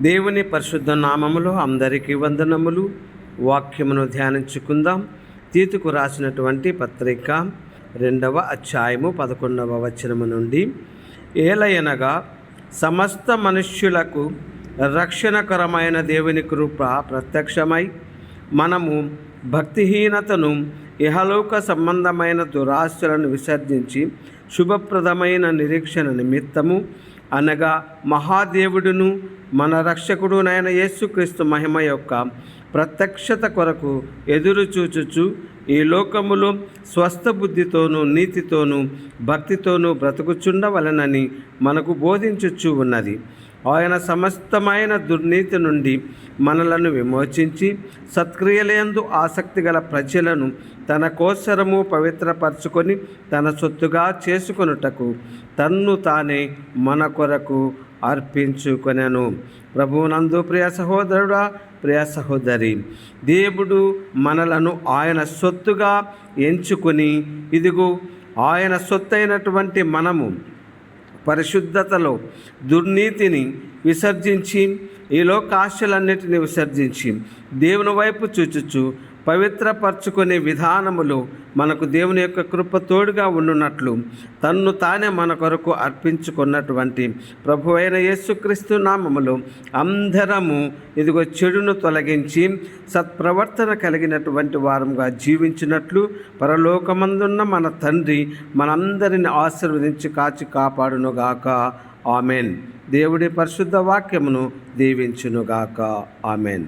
దేవుని పరిశుద్ధ నామములో అందరికీ వందనములు. వాక్యమును ధ్యానించుకుందాం. తీతుకు రాసినటువంటి పత్రిక రెండవ అధ్యాయము పదకొండవ వచనము నుండి. ఏలయనగా సమస్త మనుష్యులకు రక్షణకరమైన దేవుని కృప ప్రత్యక్షమై మనము భక్తిహీనతను ఇహలోక సంబంధమైన దురాశలను విసర్జించి శుభప్రదమైన నిరీక్షణ నిమిత్తము అనగా మహాదేవుడును మన రక్షకుడు నాయన యేసుక్రీస్తు మహిమ యొక్క ప్రత్యక్షత కొరకు ఎదురు చూచుచు ఈ లోకములో స్వస్థ బుద్ధితోనూ నీతితోనూ భక్తితోనూ బ్రతుకుచుండవలనని మనకు బోధించుచు ఉన్నది. ఆయన సమస్తమైన దుర్నీతి నుండి మనలను విమోచించి సత్క్రియలందు ఆసక్తి గల ప్రజలను తన కోసరము పవిత్రపరచుకొని తన సొత్తుగా చేసుకొనుటకు తన్ను తానే మన కొరకు అర్పించుకొనెను. ప్రభువునందు ప్రియ సహోదరుడా ప్రియ సహోదరి దేవుడు మనలను ఆయన సొత్తుగా ఎంచుకొని ఇదిగో ఆయన సొత్తైనటువంటి మనము పరిశుద్ధతలో దుర్నీతిని విసర్జించి ఈ లోకాశలన్నిటిని విసర్జించి దేవుని వైపు చూచుచు పవిత్రపరచుకునే విధానములో మనకు దేవుని యొక్క కృప తోడుగా ఉండునట్లు తన్ను తానే మన కొరకు అర్పించుకున్నటువంటి ప్రభు అయిన యేసుక్రీస్తు నామములో అందరము ఇదిగో చెడును తొలగించి సత్ప్రవర్తన కలిగినటువంటి వారంగా జీవించినట్లు పరలోకమందున్న మన తండ్రి మనందరిని ఆశీర్వదించి కాచి కాపాడునుగాక. ఆమెన్. దేవుడి పరిశుద్ధ వాక్యమును దీవించునుగాక. ఆమెన్.